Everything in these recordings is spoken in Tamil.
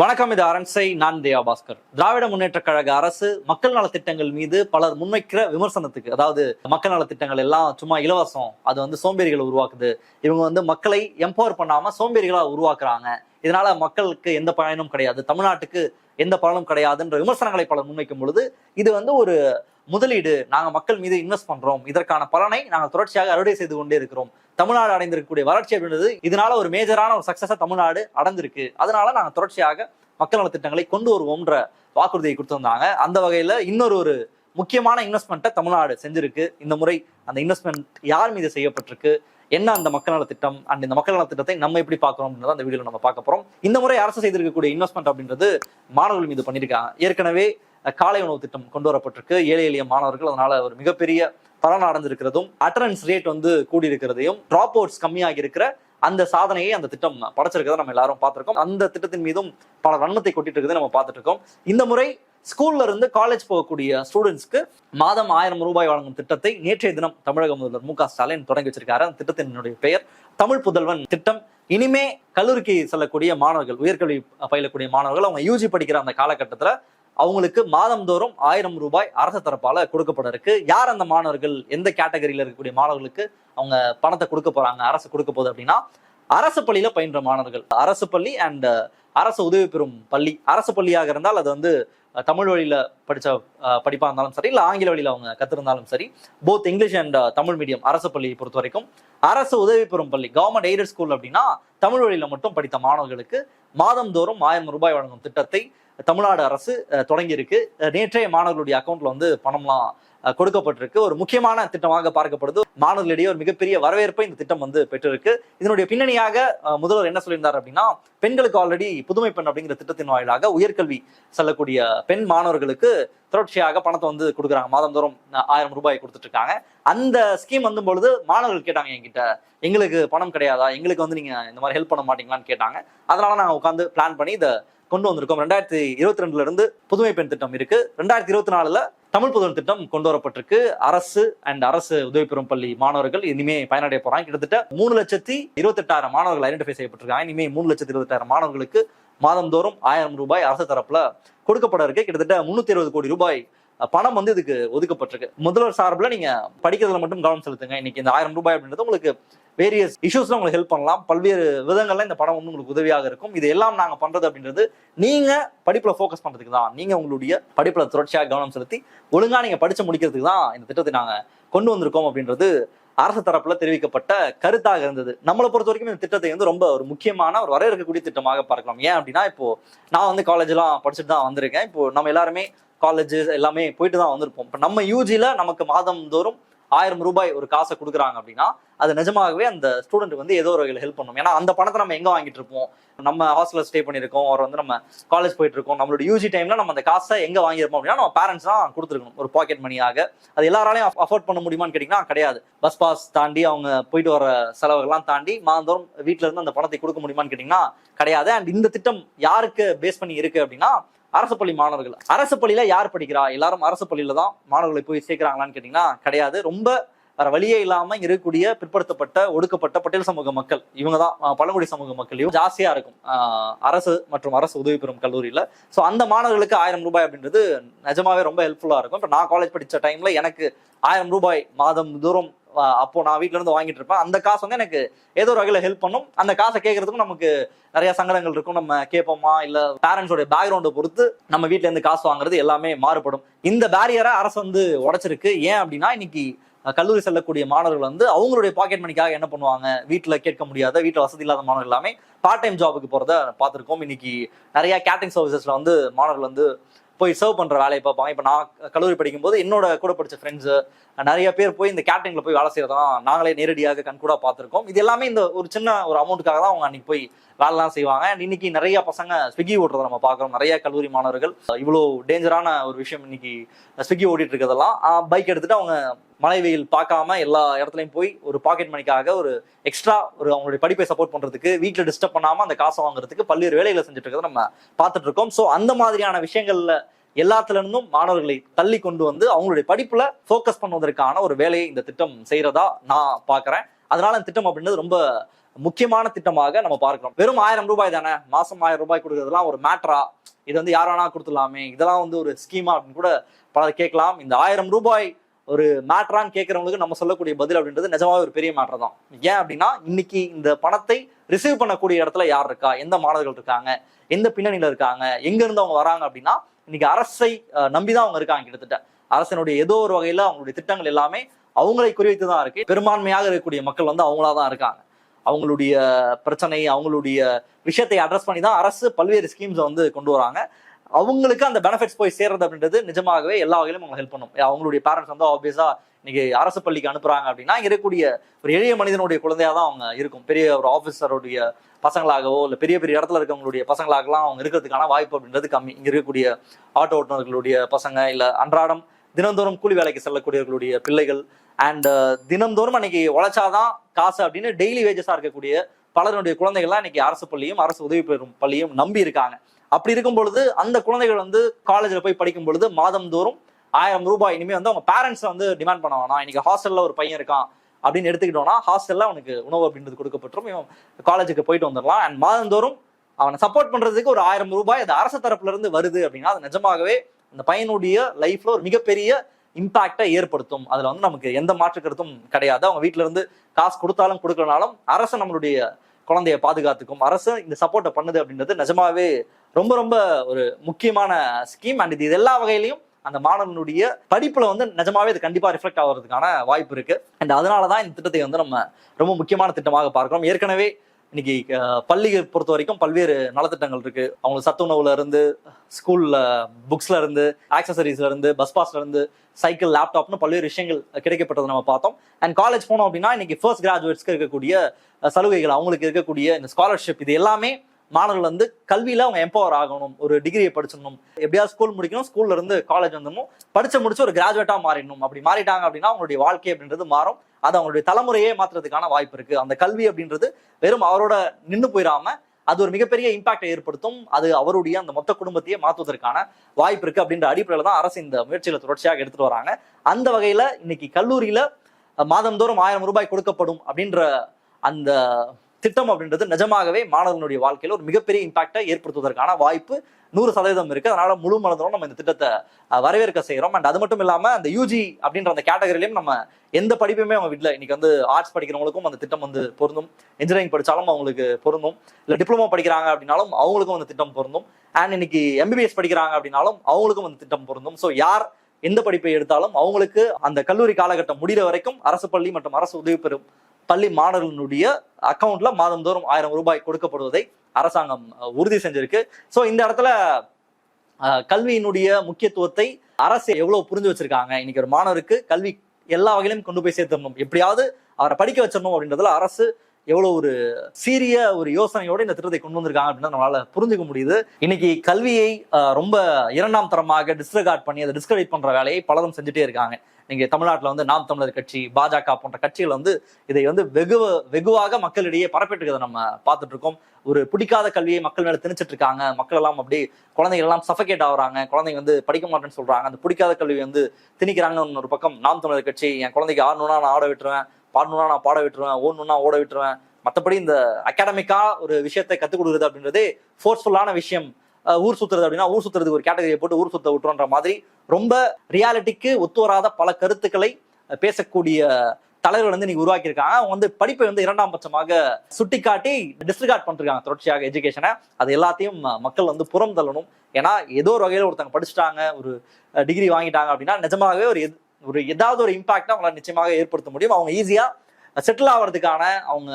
வணக்கம் இது அரண்சை நான் தேவா பாஸ்கர். திராவிட முன்னேற்ற கழக அரசு மக்கள் நல திட்டங்கள் மீது பலர் முன்வைக்கிற விமர்சனத்துக்கு அதாவது மக்கள் நல திட்டங்கள் எல்லாம் சும்மா இலவசம் அது வந்து சோம்பேறிகளை உருவாக்குது. இவங்க வந்து மக்களை எம்பவர் பண்ணாம சோம்பேறிகளா உருவாக்குறாங்க. இதனால மக்களுக்கு எந்த பயனும் கிடையாது. தமிழ்நாட்டுக்கு எந்த பலனும் கிடையாதுன்ற விமர்சனங்களை பலர் முன்வைக்கும் பொழுது இது வந்து ஒரு முதலீடு. நாங்கள் மக்கள் மீது இன்வெஸ்ட் பண்றோம். இதற்கான பலனை நாங்கள் தொடர்ச்சியாக அறுவடை செய்து கொண்டே இருக்கிறோம். தமிழ்நாடு அடைந்திருக்கக்கூடிய வளர்ச்சி அப்படின்றது இதனால ஒரு மேஜரான ஒரு சக்சஸா தமிழ்நாடு அடைந்திருக்கு. அதனால நாங்க தொடர்ச்சியாக மக்கள் நலத்திட்டங்களை கொண்டு வருவோம்ன்ற வாக்குறுதியை கொடுத்துருந்தாங்க அந்த வகையில இன்னொரு ஒரு முக்கியமான இன்வெஸ்ட்மெண்ட்டை தமிழ்நாடு செஞ்சிருக்கு. இந்த முறை அந்த இன்வெஸ்ட்மெண்ட் யார் மீது செய்யப்பட்டிருக்கு? என்ன அந்த மக்கள் நலத்திட்டம் திட்டம் அண்ட் இந்த மக்கள் நலத்திட்டத்தை நம்ம எப்படி பார்க்கறோம் அப்படின்றத அந்த வீடியோல நம்ம பார்க்க போறோம். இந்த முறை அரசு செய்திருக்கக்கூடிய இன்வெஸ்ட்மெண்ட் அப்படின்றது மாணவர்கள் மீது பண்ணியிருக்காங்க. ஏற்கனவே காலை உணவு திட்டம் கொண்டு வரப்பட்டிருக்கு. ஏழை எளிய மாணவர்கள் அதனால ஒரு மிகப்பெரிய பலன் அடைந்திருக்கிறதும் அட்டரன்ஸ் ரேட் வந்து கூடியிருக்கிறதையும் ட்ராப் அவுட்ஸ் கம்மியாகி இருக்கிற அந்த சாதனையை அந்த திட்டம் படைச்சிருக்கிறத நம்ம எல்லாரும் பார்த்திருக்கோம். அந்த திட்டத்தின் மீதும் பல வன்மத்தை கொட்டிட்டு இருக்கிறத நம்ம பார்த்துட்டு இருக்கோம் இந்த முறை ஸ்கூல்ல இருந்து காலேஜ் போகக்கூடிய ஸ்டூடெண்ட்ஸ்க்கு மாதம் ஆயிரம் ரூபாய் வழங்கும் திட்டத்தை நேற்றைய தினம் தமிழக முதல்வர் மு க ஸ்டாலின் தொடங்கி வச்சிருக்காரு. அந்த திட்டத்தினுடைய பெயர் தமிழ் புதல்வன் திட்டம். இனிமே கல்லூரிக்கு செல்லக்கூடிய மாணவர்கள் உயர்கல்வி பயிலக்கூடிய மாணவர்கள் அவங்க யூஜி படிக்கிற அந்த காலகட்டத்துல அவங்களுக்கு மாதந்தோறும் ஆயிரம் ரூபாய் அரசு தரப்பால கொடுக்கப்பட இருக்கு யார் அந்த மாணவர்கள்? எந்த கேட்டகரியில இருக்கக்கூடிய மாணவர்களுக்கு அவங்க பணத்தை கொடுக்க போறாங்க அரசு கொடுக்க போகுது அப்படின்னா அரசு பள்ளியில பயின்ற மாணவர்கள். அரசு பள்ளி அண்ட் அரசு உதவி பெறும் பள்ளி. அரசு பள்ளியாக இருந்தால் அது வந்து தமிழ் வழியில படிச்ச படிப்பா இருந்தாலும் சரி இல்ல ஆங்கில வழியில அவங்க கத்திருந்தாலும் சரி both English and Tamil medium அரசு பள்ளியை பொறுத்த வரைக்கும் அரசு உதவி பெறும் பள்ளி. கவர்மெண்ட் எய்டட் ஸ்கூல் அப்படின்னா தமிழ் வழியில மட்டும் படித்த மாணவர்களுக்கு மாதந்தோறும் ஆயிரம் ரூபாய் வழங்கும் திட்டத்தை தமிழ்நாடு அரசு தொடங்கியிருக்கு. நேற்றைய மாணவர்களுடைய அக்கௌண்ட்ல வந்து பணம்லாம் கொடுக்கப்பட்டிருக்கு. ஒரு முக்கியமான திட்டமாக பார்க்கப்படுது. மாணவர்களிடையே ஒரு மிகப்பெரிய வரவேற்பை இந்த திட்டம் வந்து பெற்றிருக்கு. இதனுடைய பின்னணியாக முதல்வர் என்ன சொல்லியிருந்தார் அப்படின்னா பெண்களுக்கு ஆல்ரெடி புதுமை பெண் அப்படிங்கிற திட்டத்தின் வாயிலாக உயர்கல்வி செல்லக்கூடிய பெண் மாணவர்களுக்கு தொடர்ச்சியாக பணத்தை வந்து கொடுக்குறாங்க. மாதந்தோறும் ஆயிரம் ரூபாய் கொடுத்துட்டு இருக்காங்க அந்த ஸ்கீம் வந்து பொழுது மாணவர்கள் கேட்டாங்க என்கிட்ட எங்களுக்கு பணம் கிடையாதா? எங்களுக்கு வந்து நீங்க இந்த மாதிரி ஹெல்ப் பண்ண மாட்டீங்களான்னு கேட்டாங்க. அதனால நாங்க உட்காந்து பிளான் பண்ணி இதை கொண்டு வந்திருக்கோம். ரெண்டாயிரத்தி இருபத்தி ரெண்டுல இருந்து புதுமை பெண் திட்டம் இருக்கு. ரெண்டாயிரத்தி இருபத்தி நாலுல தமிழ் புதல் திட்டம் கொண்டு வரப்பட்டிருக்கு. அரசு அண்ட் அரசு உதவி பெறும் பள்ளி மாணவர்கள் இனிமே பயனடைய போறாங்க. கிட்டத்தட்ட மூணு லட்சத்தி இருபத்தெட்டாயிரம் மாணவர்கள் ஐடென்டிஃபை செய்யப்பட்டிருக்காங்க. இனிமே மூணு லட்சத்தி இருபத்தெட்டாயிரம் மாணவர்களுக்கு மாதந்தோறும் ஆயிரம் ரூபாய் அரசு தரப்புல கொடுக்கப்பட இருக்கு கிட்டத்தட்ட முன்னூத்தி இருபது கோடி ரூபாய் பணம் வந்து இதுக்கு ஒதுக்கப்பட்டிருக்கு. முதல்வர் சார்பில் நீங்க படிக்கிறதுல மட்டும் கவனம் செலுத்துங்க. இன்னைக்கு இந்த ஆயிரம் ரூபாய் அப்படின்றது உங்களுக்கு வேரியஸ் இஷ்யூஸ்ல உங்களுக்கு ஹெல்ப் பண்ணலாம். பல்வேறு விதங்கள்ல இந்த பணம் வந்து உங்களுக்கு உதவியாக இருக்கும். இது எல்லாம் நாங்க பண்றது அப்படின்றது நீங்க படிப்புல ஃபோக்கஸ் பண்றதுக்கு தான். நீங்க உங்களுடைய படிப்புல தொடர்ச்சியாக கவனம் செலுத்தி ஒழுங்கா நீங்க படிச்சு முடிக்கிறதுக்கு தான் இந்த திட்டத்தை நாங்க கொண்டு வந்திருக்கோம் அப்படின்றது அரசு தரப்புல தெரிவிக்கப்பட்ட கருத்தாக இருந்தது. நம்மளை பொறுத்த வரைக்கும் இந்த திட்டத்தை வந்து ரொம்ப ஒரு முக்கியமான ஒரு வரையறுக்கக்கூடிய திட்டமாக பார்க்கலாம். ஏன் அப்படின்னா இப்போ நான் வந்து காலேஜ் எல்லாம் படிச்சுட்டு தான் வந்திருக்கேன். இப்போ நம்ம எல்லாருமே காலேஜ் எல்லாமே போயிட்டு தான் வந்திருப்போம். இப்போ நம்ம யூஜில நமக்கு மாதம் தோறும் ஆயிரம் ரூபாய் ஒரு காசை கொடுக்குறாங்க அப்படின்னா அது நிஜமாகவே அந்த ஸ்டூடெண்ட் வந்து ஏதோ ஒரு வகையில் ஹெல்ப் பண்ணும். ஏன்னா அந்த பணத்தை நம்ம எங்கே வாங்கிட்டு இருப்போம்? நம்ம ஹாஸ்டலில் ஸ்டே பண்ணியிருக்கோம். ஒரு வந்து நம்ம காலேஜ் போயிட்டு இருக்கோம். நம்மளோட யூஜி டைம்ல நம்ம அந்த காசை எங்கே வாங்கியிருப்போம் அப்படின்னா நம்ம பேரண்ட்ஸ் தான் கொடுத்துருக்கணும். ஒரு பாக்கெட் மணியாக அது எல்லாராலையும் அஃபோர்ட் பண்ண முடியுமான்னு கேட்டிங்கன்னா கிடையாது. பஸ் பாஸ் தாண்டி அவங்க போயிட்டு வர செலவுகள்லாம் தாண்டி மாதந்தோறும் வீட்ல இருந்து அந்த பணத்தை கொடுக்க முடியுமான்னு கேட்டிங்கன்னா கிடையாது. அண்ட் இந்த திட்டம் யாருக்கு பேஸ் பண்ணி இருக்கு அப்படின்னா அரசு பள்ளி மாணவர்கள். அரசு பள்ளியில யார் படிக்கிறா? எல்லாரும் அரசு பள்ளியில தான் மாணவர்களை போய் சேர்க்கிறாங்களான்னு கேட்டிங்கன்னா கிடையாது. ரொம்ப வேற வழியே இல்லாம இங்க இருக்கக்கூடிய பிற்படுத்தப்பட்ட ஒடுக்கப்பட்ட பட்டியல் சமூக மக்கள். இவங்க தான் பழங்குடி சமூக மக்களையும் ஜாஸ்தியா இருக்கும். அரசு மற்றும் அரசு உதவி பெறும் கல்லூரியில. ஸோ அந்த மாணவர்களுக்கு ஆயிரம் ரூபாய் அப்படின்றது நிஜமாவே ரொம்ப ஹெல்ப்ஃபுல்லா இருக்கும். இப்போ நான் காலேஜ் படிச்ச டைம்ல எனக்கு ஆயிரம் ரூபாய் மாதம் தூரம் அப்போ நான் வீட்ல இருந்து வாங்கிட்டு இருப்பேன். அந்த காசு வந்து எனக்கு ஏதோ ஒரு வகையில ஹெல்ப் பண்ணும். அந்த காசை கேட்கறதுக்கும் நமக்கு நிறைய சங்கடங்கள் இருக்கும். நம்ம கேட்போமா? இல்ல பேரண்ட்ஸோட பேக்ரவுண்டை பொறுத்து நம்ம வீட்டுல இருந்து காசு வாங்குறது எல்லாமே மாறுபடும். இந்த பேரியரை அரசு வந்து உடைச்சிருக்கு. ஏன் அப்படின்னா இன்னைக்கு கல்லூரி செல்லக்கூடிய மாணவர்கள் வந்து அவங்களுடைய பாக்கெட் மணிக்காக என்ன பண்ணுவாங்க? வீட்டில் கேட்க முடியாத வீட்டில் வசதி இல்லாத மாணவர்கள் எல்லாமே பார்ட் டைம் ஜாபுக்கு போகிறத பார்த்துருக்கோம். இன்னைக்கு நிறைய கேட்டரிங் சர்வீசஸில் வந்து மாணவர்கள் வந்து போய் சர்வ் பண்ற வேலையை பார்ப்பாங்க. இப்போ நான் கல்லூரி படிக்கும்போது என்னோட கூட படிச்ச ஃப்ரெண்ட்ஸ் நிறைய பேர் போய் இந்த கேட்டரிங்ல போய் வேலை செய்யறதெல்லாம் நாங்களே நேரடியாக கண்கூடா பார்த்துருக்கோம். இது எல்லாமே இந்த ஒரு சின்ன ஒரு அமௌண்ட்டுக்காக தான் அவங்க அன்னைக்கு போய் வேலைலாம் செய்வாங்க. அண்ட் இன்னைக்கு நிறைய பசங்க ஸ்விக்கி ஓட்டுறதை நம்ம பார்க்குறோம். நிறைய கல்லூரி மாணவர்கள். இவ்வளோ டேஞ்சரான ஒரு விஷயம் இன்னைக்கு ஸ்விக்கி ஓட்டிட்டு இருக்கிறதெல்லாம். பைக் எடுத்துட்டு அவங்க மழை வெயில் பார்க்காம எல்லா இடத்துலையும் போய் ஒரு பாக்கெட் மணிக்காக ஒரு எக்ஸ்ட்ரா ஒரு அவங்களுடைய படிப்பை சப்போர்ட் பண்றதுக்கு வீட்டில் டிஸ்டர்ப் பண்ணாம அந்த காசை வாங்குறதுக்கு பல்வேறு வேலைகளை செஞ்சுட்டு இருக்கிறத நம்ம பார்த்துட்டு இருக்கோம் ஸோ அந்த மாதிரியான விஷயங்கள்ல எல்லாத்துல இருந்தும் மாணவர்களை தள்ளி கொண்டு வந்து அவங்களுடைய படிப்புல ஃபோக்கஸ் பண்ணுவதற்கான ஒரு வேலையை இந்த திட்டம் செய்யறதா நான் பார்க்கறேன். அதனால இந்த திட்டம் அப்படின்றது ரொம்ப முக்கியமான திட்டமாக நம்ம பார்க்கிறோம். வெறும் ஆயிரம் ரூபாய் தானே? மாசம் ஆயிரம் ரூபாய் கொடுக்கறதுலாம் ஒரு மேட்ரா இது வந்து யார் வேணா கொடுத்துடலாமே? இதெல்லாம் வந்து ஒரு ஸ்கீமா அப்படின்னு கூட பலர் கேட்கலாம். இந்த ஆயிரம் ரூபாய் ஒரு மேட்ரான்னு கேட்குறவங்களுக்கு நம்ம சொல்லக்கூடிய பதில் அப்படின்றது நிஜமாவே ஒரு பெரிய மேட்ரு தான். ஏன் அப்படின்னா இன்னைக்கு இந்த பணத்தை ரிசீவ் பண்ணக்கூடிய இடத்துல யார் இருக்கா? எந்த மாணவர்கள் இருக்காங்க? எந்த பின்னணியில இருக்காங்க? எங்கேருந்து அவங்க வராங்க அப்படின்னா இன்னைக்கு அரசை நம்பிதான் அவங்க இருக்காங்க கிட்டத்தட்ட. அரசனுடைய ஏதோ ஒரு வகையில அவங்களுடைய திட்டங்கள் எல்லாமே அவங்களை குறிவைத்து தான் இருக்கு. பெரும்பான்மையாக இருக்கக்கூடிய மக்கள் வந்து அவங்களா தான் இருக்காங்க. அவங்களுடைய பிரச்சனை அவங்களுடைய விஷயத்தை அட்ரஸ் பண்ணி தான் அரசு பல்வேறு ஸ்கீம்ஸை வந்து கொண்டு வராங்க. அவங்களுக்கு அந்த பெனிஃபிட்ஸ் போய் சேர்றது அப்படின்றது நிஜமாகவே எல்லா வகையிலும் அவங்க ஹெல்ப் பண்ணும். அவங்களுடைய பேரண்ட்ஸ் வந்து ஆப்வியஸா இன்னைக்கு அரசு பள்ளிக்கு அனுப்புறாங்க அப்படின்னா இருக்கக்கூடிய ஒரு எளிய மனிதனுடைய குழந்தையா தான் அவங்க இருக்கும். பெரிய ஒரு ஆபீசருடைய பசங்களாகவோ இல்லை பெரிய பெரிய இடத்துல இருக்கவங்களுடைய பசங்களாகலாம் அவங்க இருக்கிறதுக்கான வாய்ப்பு அப்படின்றது கம்மி. இங்க இருக்கக்கூடிய ஆட்டோ ஓட்டுநர்களுடைய பசங்க இல்ல அன்றாடம் தினந்தோறும் கூலி வேலைக்கு செல்லக்கூடியவர்களுடைய பிள்ளைகள் அண்ட் தினந்தோறும் அன்னைக்கு உழைச்சாதான் காசு அப்படின்னு டெய்லி வேஜஸா இருக்கக்கூடிய பலருடைய குழந்தைகள்லாம் இன்னைக்கு அரசு பள்ளியும் அரசு உதவி பெறும் பள்ளியும் நம்பி இருக்காங்க. அப்படி இருக்கும் பொழுது அந்த குழந்தைகள் வந்து காலேஜில் போய் படிக்கும் பொழுது மாதந்தோறும் ஆயிரம் ரூபாய் இனிமேல் வந்து அவங்க பேரண்ட்ஸை வந்து டிமாண்ட் பண்ண வேணாம் இன்னைக்கு ஹாஸ்டலில் ஒரு பையன் இருக்கான் அப்படின்னு எடுத்துக்கிட்டோம்னா ஹாஸ்டலில் அவனுக்கு உணவு அப்படின்றது கொடுக்கப்பட்டுரும். இவன் காலேஜுக்கு போயிட்டு வந்துடலாம். அண்ட் மாதந்தோறும் அவனை சப்போர்ட் பண்ணுறதுக்கு ஒரு ஆயிரம் ரூபாய் அது அரசு தரப்புலேருந்து வருது அப்படின்னா அது நிஜமாகவே அந்த பையனுடைய லைஃப்பில் ஒரு மிகப்பெரிய இம்பாக்டை ஏற்படுத்தும். அதில் வந்து நமக்கு எந்த மாற்று கருத்தும் கிடையாது. அவங்க வீட்ல இருந்து காசு கொடுத்தாலும் கொடுக்கலனாலும் அரசு நம்மளுடைய குழந்தைய பாதுகாத்துக்கும். அரசு இந்த சப்போர்ட்டை பண்ணுது அப்படின்றது நிஜமாவே ரொம்ப ரொம்ப ஒரு முக்கியமான ஸ்கீம் அண்ட் இது எல்லா வகையிலையும் அந்த மாணவனுடைய படிப்புல வந்து நிஜமாவே இது கண்டிப்பா ரிஃப்ளெக்ட் ஆகிறதுக்கான வாய்ப்பு இருக்கு. அண்ட் அதனால தான் இந்த திட்டத்தை வந்து நம்ம ரொம்ப முக்கியமான திட்டமாக பார்க்கிறோம். ஏற்கனவே இன்னைக்கு பள்ளியை பொறுத்த வரைக்கும் பல்வேறு நலத்திட்டங்கள் இருக்கு. அவங்களுக்கு சத்து உணவுல இருந்து ஸ்கூல்ல புக்ஸ்ல இருந்து ஆக்சசரிஸ்ல இருந்து பஸ் பாஸ்ல இருந்து சைக்கிள் லேப்டாப்னு பல்வேறு விஷயங்கள் கிடைக்கப்பட்டதை நம்ம பார்த்தோம். அண்ட் காலேஜ் போனோம் அப்படின்னா இன்னைக்கு ஃபர்ஸ்ட் கிராஜுவேட்ஸ்க்கு இருக்கக்கூடிய சலுகைகள் அவங்களுக்கு இருக்கக்கூடிய இந்த ஸ்காலர்ஷிப் இது எல்லாமே மாணவர்கள் வந்து கல்வியில அவங்க எம்பவர் ஆகணும் ஒரு டிகிரியை படிச்சிடணும். எப்படியாவது ஸ்கூல் முடிக்கணும் ஸ்கூல்ல இருந்து காலேஜ் வந்துடணும். படிச்சு முடிச்சு ஒரு கிராஜுவேட்டா மாறிடணும். அப்படி மாறிட்டாங்க அப்படின்னா அவங்களுடைய வாழ்க்கை அப்படின்றது மாறும். அது அவங்களுடைய தலைமுறையே மாற்றுறதுக்கான வாய்ப்பு இருக்கு. அந்த கல்வி அப்படின்றது வெறும் அவரோட நின்று போயிடாம அது ஒரு மிகப்பெரிய இம்பாக்டை ஏற்படுத்தும். அது அவருடைய அந்த மொத்த குடும்பத்தையே மாற்றுவதற்கான வாய்ப்பு இருக்கு அப்படின்ற அடிப்படையில தான் அரசு இந்த முயற்சியில தொடர்ச்சியாக எடுத்துட்டு வராங்க. அந்த வகையில இன்னைக்கு கல்லூரியில மாதந்தோறும் ஆயிரம் ரூபாய் கொடுக்கப்படும் அப்படின்ற அந்த திட்டம் அப்படின்றது நிஜமாகவே மாணவர்களுடைய வாழ்க்கையில ஒரு மிகப்பெரிய இம்பாக்டை ஏற்படுத்துவதற்கான வாய்ப்பு நூறு சதவீதம் இருக்கு. அதனால முழு மனதோட நம்ம இந்த திட்டத்தை வரவேற்க செய்யறோம் அண்ட் அது மட்டும் இல்லாம அந்த யூஜி அப்படின்ற அந்த கேட்டகரியிலையும் நம்ம எந்த படிப்புமே அவங்க வீட்டில் இன்னைக்கு வந்து ஆர்ட்ஸ் படிக்கிறவங்களுக்கும் அந்த திட்டம் வந்து பொருந்தும். இன்ஜினியரிங் படிச்சாலும் அவங்களுக்கு பொருந்தும். இல்ல டிப்ளமோ படிக்கிறாங்க அப்படின்னாலும் அவங்களுக்கும் அந்த திட்டம் பொருந்தும். அண்ட் இன்னைக்கு எம்பிபிஎஸ் படிக்கிறாங்க அப்படின்னாலும் அவங்களுக்கும் அந்த திட்டம் பொருந்தும். ஸோ யார் எந்த படிப்பை எடுத்தாலும் அவங்களுக்கு அந்த கல்லூரி காலகட்டம் முடிகிற வரைக்கும் அரசு பள்ளி மற்றும் அரசு உதவி பெறும் பள்ளி மாணவர்களுடைய அக்கௌண்ட்ல மாதந்தோறும் ஆயிரம் ரூபாய் கொடுக்கப்படுவதை அரசாங்கம் உறுதி செஞ்சிருக்கு. ஸோ இந்த இடத்துல கல்வியினுடைய முக்கியத்துவத்தை அரசு எவ்வளவு புரிஞ்சு வச்சிருக்காங்க? இன்னைக்கு ஒரு மாணவருக்கு கல்வி எல்லா வகையிலும் கொண்டு போய் சேர்த்துடணும் எப்படியாவது அவரை படிக்க வச்சிடணும் அப்படின்றதுல அரசு எவ்வளவு ஒரு சீரிய ஒரு யோசனையோட இந்த திட்டத்தை கொண்டு வந்திருக்காங்க அப்படின்னு நம்மளால புரிஞ்சுக்க முடியுது. இன்னைக்கு கல்வியை ரொம்ப இரண்டாம் தரமாக டிஸ்ரகார்ட் பண்ணி அதை டிஸ்கரேஜ் பண்ற வேலையை பலரும் செஞ்சுட்டே இருக்காங்க. நீங்க தமிழ்நாட்டில் வந்து நாம் தமிழர் கட்சி பாஜக போன்ற கட்சிகள் வந்து இதை வந்து வெகு வெகுவாக மக்களிடையே பரப்பிட்டு நம்ம பார்த்துட்டு இருக்கோம் ஒரு பிடிக்காத கல்வியை மக்கள் மேல திணிச்சிட்டு இருக்காங்க மக்கள் எல்லாம் அப்படி குழந்தைகள் எல்லாம் சஃபகேட் ஆகுறாங்க. குழந்தைங்க வந்து படிக்க மாட்டேன்னு சொல்றாங்க. அந்த பிடிக்காத கல்வி வந்து திணிக்கிறாங்கன்னு ஒரு பக்கம் நாம் தமிழர் கட்சி என் குழந்தைக்கு ஆடணும்னா நான் ஆட விட்டுருவேன். பாடணும்னா நான் பாட விட்டுருவேன் ஓடணும்னா ஓட விட்டுருவேன். மற்றபடி இந்த அகாடமிக்கா ஒரு விஷயத்தை கற்றுக் கொடுக்குறது அப்படின்றதே ஃபோர்ஸ்ஃபுல்லான விஷயம். ஊர் சுத்துறது அப்படின்னா ஊர் சுத்துறதுக்கு ஒரு கேட்டகரியை போட்டு ஊர் சுத்த விட்டுறோன்ற மாதிரி ரொம்ப ரியாலிட்டிக்கு ஒத்து வராத பல கருத்துக்களை பேசக்கூடிய தலைவர்கள் வந்து இன்னைக்கு உருவாக்கியிருக்காங்க. அவங்க வந்து படிப்பை வந்து இரண்டாம் பட்சமாக சுட்டிக்காட்டி டிஸ்ரிகார்ட் பண்ணிருக்காங்க தொடர்ச்சியாக எஜுகேஷனை அது எல்லாத்தையும் மக்கள் வந்து புறம் தள்ளணும் ஏன்னா ஏதோ ஒரு வகையில் ஒருத்தங்க படிச்சுட்டாங்க ஒரு டிகிரி வாங்கிட்டாங்க அப்படின்னா நிஜமாகவே ஒரு எத்- ஒரு ஏதாவது ஒரு இம்பாக்ட் அவங்களால நிச்சயமாக ஏற்படுத்த முடியும். அவங்க ஈஸியா செட்டில் ஆகிறதுக்கான அவங்க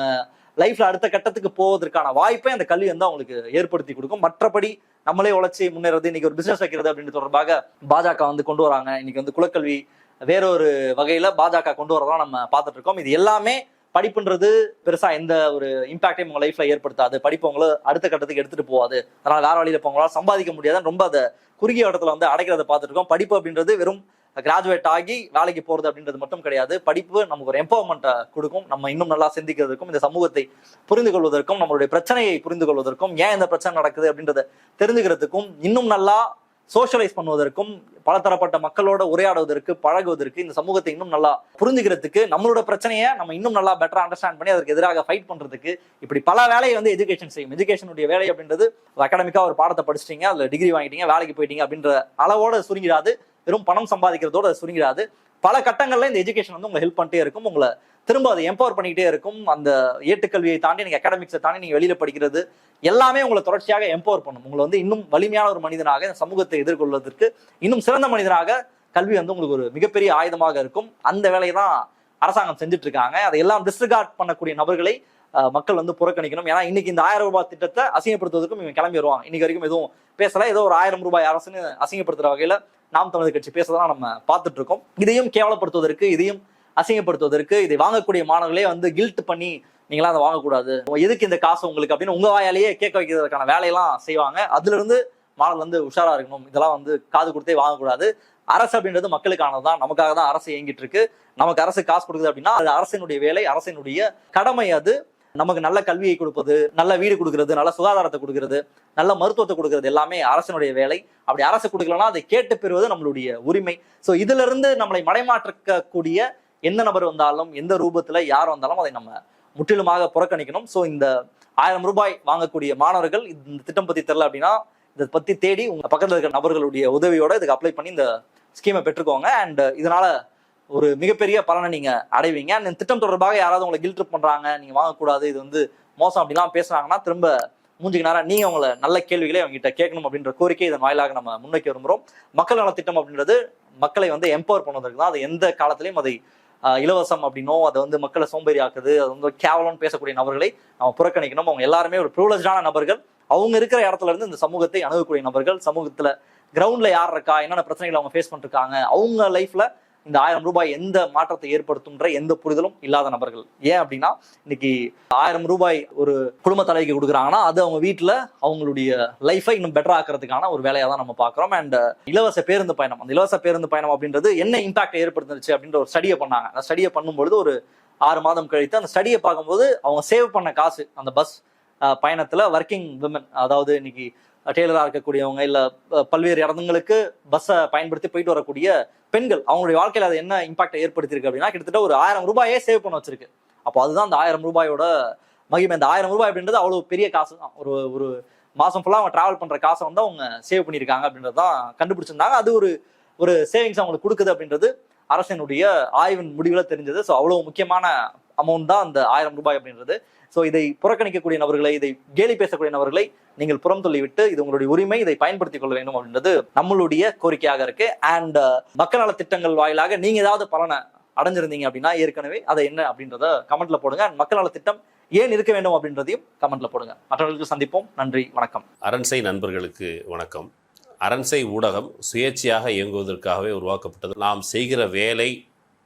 லைஃப்ல அடுத்த கட்டத்துக்கு போவதற்கான வாய்ப்பை அந்த கல்வி வந்து அவங்களுக்கு ஏற்படுத்தி கொடுக்கும். மற்றபடி நம்மளே உழைச்சி முன்னேறது இன்னைக்கு ஒரு பிசினஸ் வைக்கிறது அப்படின்னு தொடர்பாக பாஜக வந்து கொண்டு வராங்க. இன்னைக்கு வந்து குலக்கல்வி வேறொரு வகையில பாஜக கொண்டு வரதான் நம்ம பார்த்துட்டு இருக்கோம். இது எல்லாமே படிப்புன்றது பெருசா எந்த ஒரு இம்பாக்டையும் உங்க லைஃப்ல ஏற்படுத்தாது. படிப்பு உங்களை அடுத்த கட்டத்துக்கு எடுத்துட்டு போகாது. அதனால வேற வழியில போங்களால சம்பாதிக்க முடியாதுன்னு ரொம்ப அதை குறுகிய இடத்துல வந்து அடைக்கிறத பார்த்துட்டு இருக்கோம். படிப்பு அப்படின்றது வெறும் கிராஜுவேட் ஆகி வேலைக்கு போறது அப்படின்றது மட்டும் கிடையாது. படிப்பு நமக்கு ஒரு எம்பவர்மெண்ட்டை கொடுக்கும். நம்ம இன்னும் நல்லா சிந்திக்கிறதுக்கும் இந்த சமூகத்தை புரிந்து கொள்வதற்கும் நம்மளுடைய பிரச்சனையை புரிந்து கொள்வதற்கும் ஏன் இந்த பிரச்சனை நடக்குது அப்படின்றத தெரிஞ்சுக்கிறதுக்கும் இன்னும் நல்லா சோஷியலைஸ் பண்ணுவதற்கும் பலதரப்பட்ட மக்களோட உரையாடுவதற்கு பழகுவதற்கு இந்த சமூகத்தை இன்னும் நல்லா புரிஞ்சுக்கிறதுக்கு நம்மளோட பிரச்சனையை நம்ம இன்னும் நல்லா பெட்டரா அண்டர்ஸ்டாண்ட் பண்ணி அதற்கு எதிராக ஃபைட் பண்றதுக்கு இப்படி பல வேலையை வந்து எஜுகேஷன் செய்யும். எஜுகேஷனுடைய வேலை அப்படின்றது அகாடமிக்கா ஒரு பாடத்தை படிச்சிட்டீங்க அதுல டிகிரி வாங்கிட்டீங்க வேலைக்கு போயிட்டீங்க அப்படின்ற அளவோட சுருங்கிடாது. வெறும் பணம் சம்பாதிக்கிறதோட சுருங்கிடாது. பல கட்டங்களில் இந்த எஜுகேஷன் வந்து உங்களை ஹெல்ப் பண்ணிட்டே இருக்கும். உங்களை திரும்ப அதை எம்பவர் பண்ணிக்கிட்டே இருக்கும். அந்த ஏட்டுக்கல்வியை தாண்டி நீங்கள் அகாடமிக்ஸை தாண்டி நீங்கள் வெளியில் படிக்கிறது எல்லாமே உங்களை தொடர்ச்சியாக எம்பவர் பண்ணும். உங்களை வந்து இன்னும் வலிமையான ஒரு மனிதனாக இந்த சமூகத்தை எதிர்கொள்வதற்கு இன்னும் சிறந்த மனிதனாக கல்வி வந்து உங்களுக்கு ஒரு மிகப்பெரிய ஆயுதமாக இருக்கும். அந்த வேலையை தான் அரசாங்கம் செஞ்சுட்டு இருக்காங்க அதையெல்லாம் டிஸ்ரிகார்ட் பண்ணக்கூடிய நபர்களை மக்கள் வந்து புறக்கணிக்கணும். ஏன்னா இன்னைக்கு இந்த ஆயிரம் ரூபாய் திட்டத்தை அசிங்கப்படுத்துவதற்கும் இவங்க கிளம்பி வருவாங்க இன்னைக்கு வரைக்கும் எதுவும் பேசல. ஏதோ ஒரு ஆயிரம் ரூபாய் அரசுன்னு அசிங்கப்படுத்துற வகையில நாம் தமிழர் கட்சி பேசதான் நம்ம பார்த்துட்டு இருக்கோம் இதையும் கேவலப்படுத்துவதற்கு இதையும் அசிங்கப்படுத்துவதற்கு இதை வாங்கக்கூடிய மாணவர்களே வந்து கில்ட் பண்ணி நீங்களாம் அதை வாங்கக்கூடாது. எதுக்கு இந்த காசு உங்களுக்கு அப்படின்னு உங்க வாயாலேயே கேட்க வைக்கிறதுக்கான வேலையெல்லாம் செய்வாங்க. அதுல இருந்து மாணவர் வந்து உஷாரா இருக்கணும். இதெல்லாம் வந்து காது கொடுத்தே வாங்கக்கூடாது. அரசு அப்படின்றது மக்களுக்கானது தான். நமக்காக தான் அரசு இயங்கிட்டு இருக்கு நமக்கு அரசு காசு கொடுக்குது அப்படின்னா அது அரசினுடைய வேலை அரசினுடைய கடமை அது. நமக்கு நல்ல கல்வியை கொடுப்பது நல்ல வீடு கொடுக்கறது நல்ல சுகாதாரத்தை கொடுக்கறது. நல்ல மருத்துவத்தை கொடுக்கறது எல்லாமே அரசனுடைய வேலை. அப்படி அரசு கொடுக்கலன்னா அதை கேட்டு பெறுவது நம்மளுடைய உரிமை. ஸோ இதுல இருந்து நம்மளை மடைமாற்றக்கூடிய எந்த நபர் வந்தாலும் எந்த ரூபத்துல யார் வந்தாலும் அதை நம்ம முற்றிலுமாக புறக்கணிக்கணும். ஸோ இந்த ஆயிரம் ரூபாய் வாங்கக்கூடிய மாணவர்கள் இந்த திட்டம் பத்தி தெரியல அப்படின்னா இதை பத்தி தேடி உங்க பக்கத்துல இருக்கிற நபர்களுடைய உதவியோட இதுக்கு அப்ளை பண்ணி இந்த ஸ்கீமை பெற்றுக்கோங்க. அண்ட் இதனால ஒரு மிகப்பெரிய பலனை நீங்க அடைவீங்க. அந்த திட்டம் தொடர்பாக யாராவது உங்களை கில்ட் பண்றாங்க நீங்க வாங்கக்கூடாது இது வந்து மோசம் அப்படிலாம் பேசுறாங்கன்னா திரும்ப மூஞ்சுக்கு நேரம் நீங்க அவங்கள நல்ல கேள்விகளை அவங்ககிட்ட கேட்கணும் அப்படின்ற கோரிக்கை இதன் வாயிலாக நம்ம முன்வைக்க விரும்புறோம். மக்கள் நலத்திட்டம் திட்டம் அப்படின்றது மக்களை வந்து எம்பவர் பண்ணுவதற்கு தான் அது எந்த காலத்திலையும் அதை இலவசம் அப்படின்னோ அதை வந்து மக்களை சோம்பேறி ஆக்குது அது வந்து கேவலம்னு பேசக்கூடிய நபர்களை நம்ம புறக்கணிக்கணும். அவங்க எல்லாருமே ஒரு ப்ரிவிலேஜான நபர்கள். அவங்க இருக்கிற இடத்துல இருந்து இந்த சமூகத்தை அணுகக்கூடிய நபர்கள். சமூகத்துல கிரவுண்ட்ல யார் இருக்கா என்னென்ன பிரச்சனைகளை அவங்க ஃபேஸ் பண்ணிருக்காங்க அவங்க லைஃப்ல இந்த ஆயிரம் ரூபாய் எந்த மாற்றத்தை ஏற்படுத்தும்ன்ற எந்த புரிதலும் இல்லாத நபர்கள். ஏன் அப்படின்னா இன்னைக்கு ஆயிரம் ரூபாய் ஒரு குடும்ப தலைவிக்கு கொடுக்குறாங்கன்னா அது அவங்க வீட்டுல அவங்களுடைய லைஃபை இன்னும் பெட்டர் ஆக்குறதுக்கான ஒரு வேலையாக தான் நம்ம பாக்குறோம். அண்ட் இலவச பேருந்து பயணம் அந்த இலவச பேருந்து பயணம் அப்படின்றது என்ன இம்பாக்ட் ஏற்படுத்துச்சு அப்படின்ற ஒரு ஸ்டடியை பண்ணாங்க. அந்த ஸ்டடியை பண்ணும்பொழுது ஒரு ஆறு மாதம் கழித்து அந்த ஸ்டடியை பார்க்கும்போது அவங்க சேவ் பண்ண காசு அந்த பஸ் பயணத்துல ஒர்க்கிங் விமன் அதாவது இன்னைக்கு டெய்லராக இருக்கக்கூடியவங்க இல்லை பல்வேறு இடங்களுக்கு பஸ்ஸை பயன்படுத்தி போயிட்டு வரக்கூடிய பெண்கள் அவங்களுடைய வாழ்க்கையில் அது என்ன இம்பாக்டை ஏற்படுத்தியிருக்கு அப்படின்னா கிட்டத்தட்ட ஒரு ஆயிரம் ரூபாயே சேவ் பண்ண வச்சிருக்கு. அப்போ அதுதான் அந்த ஆயிரம் ரூபாயோட மகிமை. அந்த ஆயிரம் ரூபாய் அப்படின்றது அவ்வளோ பெரிய காசு தான். ஒரு ஒரு மாதம் ஃபுல்லாக அவங்க ட்ராவல் பண்ணுற காசை வந்து அவங்க சேவ் பண்ணியிருக்காங்க அப்படின்றது தான் கண்டுபிடிச்சிருந்தாங்க. அது ஒரு ஒரு சேவிங்ஸ் அவங்களுக்கு கொடுக்குது அப்படின்றது அரசினுடைய ஆய்வின் முடிவில் தெரிஞ்சது. ஸோ அவ்வளோ முக்கியமான அமௌண்ட் தான் அந்த ஆயிரம் ரூபாய் அப்படின்றது. ஸோ இதை புறக்கணிக்கக்கூடிய நபர்களை இதை கேலி பேசக்கூடிய நபர்களை நீங்கள் புறம் தள்ளிவிட்டு இது உங்களுடைய உரிமை இதை பயன்படுத்திக் கொள்ள வேண்டும் அப்படின்றது நம்மளுடைய கோரிக்கையாக இருக்கு. அண்ட் uh, மக்கள் நல திட்டங்கள் வாயிலாக நீங்க ஏதாவது பலனை அடைஞ்சிருந்தீங்க அப்படின்னா ஏற்கனவே அதை என்ன அப்படின்றத கமெண்ட்ல போடுங்க. அண்ட் மக்கள் நல திட்டம் ஏன் இருக்க வேண்டும் அப்படின்றதையும் கமெண்ட்ல போடுங்க. மற்றவர்களுக்கு சந்திப்போம். நன்றி. வணக்கம். அரண்சை நண்பர்களுக்கு வணக்கம். அரண்சை ஊடகம் சுயேட்சையாக இயங்குவதற்காகவே உருவாக்கப்பட்டது. நாம் செய்கிற வேலை